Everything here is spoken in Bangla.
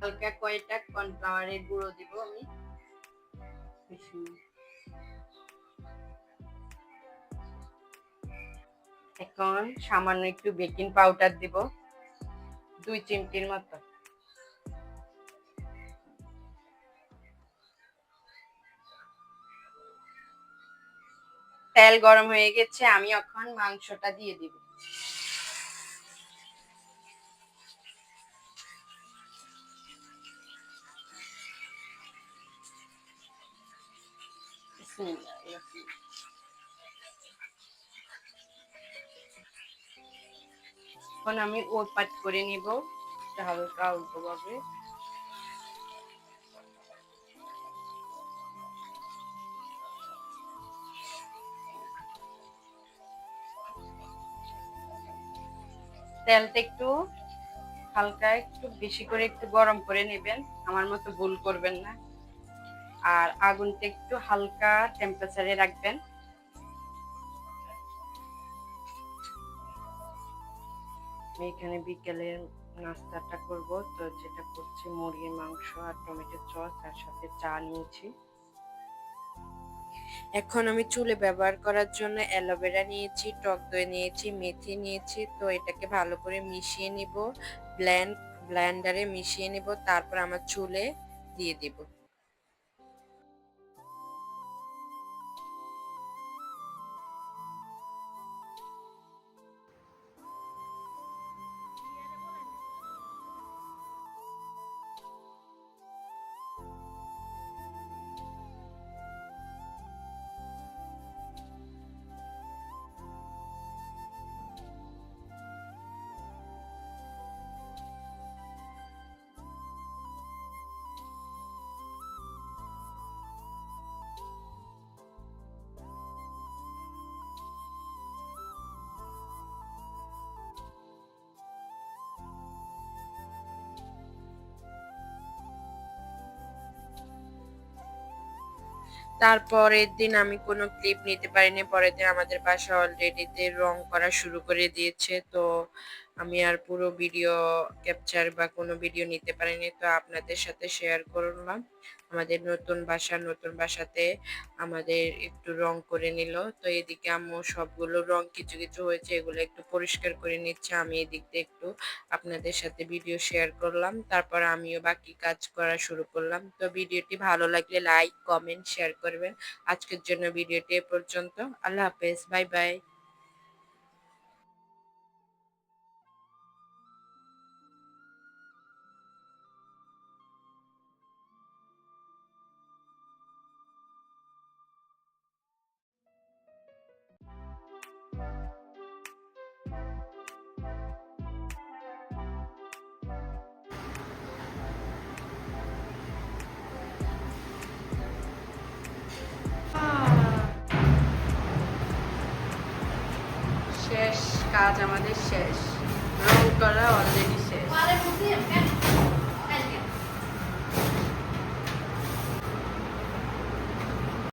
হালকা কয়টা কর্নফ্লাওয়ারের গুঁড়ো দিব আমি। এখন সামান্য একটু বেকিং পাউডার দিব, দুই চিমটির মতো। তেল গরম হয়ে গেছে, আমি এখন মাংসটা দিয়ে দিব। বিসমিল্লাহির এখন আমি ওর পাট করে নিব হালকা উল্টো তেলটা একটু হালকা, একটু বেশি করে একটু গরম করে নেবেন, আমার মতো ভুল করবেন না। আর আগুনটা একটু হালকা টেম্পারেচারে রাখবেন। এখানে বিকেলে নাস্তাটা করব। তো যেটা করছি, মুরগির মাংস আর টমেটো সস, তার সাথে চা নিয়েছি। এখন আমি চুলে ব্যবহার করার জন্য অ্যালোভেরা নিয়েছি, টক দই নিয়েছি, মেথি নিয়েছি। তো এটাকে ভালো করে মিশিয়ে নিব ব্ল্যান্ড ব্ল্যান্ডারে মিশিয়ে নিব, তারপর আমার চুলে দিয়ে দিব। তারপরের দিন আমি কোনো ক্লিপ নিতে পারিনি। পরের দিন আমাদের বাসা অলরেডিতে রং করা শুরু করে দিয়েছে। তো আমি আর পুরো ভিডিও ক্যাপচার বা কোনো ভিডিও নিতে পারিনি, তো আপনাদের সাথে শেয়ার করলাম। আমাদের নতুন বাসা, নতুন বাসাতে আমাদের একটু রং করে নিল। তো এদিকে আম্মু সবগুলো রং কিছু কিছু হয়েছে, এগুলো একটু পরিষ্কার করে নিচ্ছে। আমি এদিক দিয়ে একটু আপনাদের সাথে ভিডিও শেয়ার করলাম। তারপর আমিও বাকি কাজ করা শুরু করলাম। তো ভিডিওটি ভালো লাগলে লাইক কমেন্ট শেয়ার করবেন। আজকের জন্য ভিডিওটি এ পর্যন্ত। আল্লাহ হাফেজ বাই বাই কাজ আমাদের শেষ। রং করা অলরেডি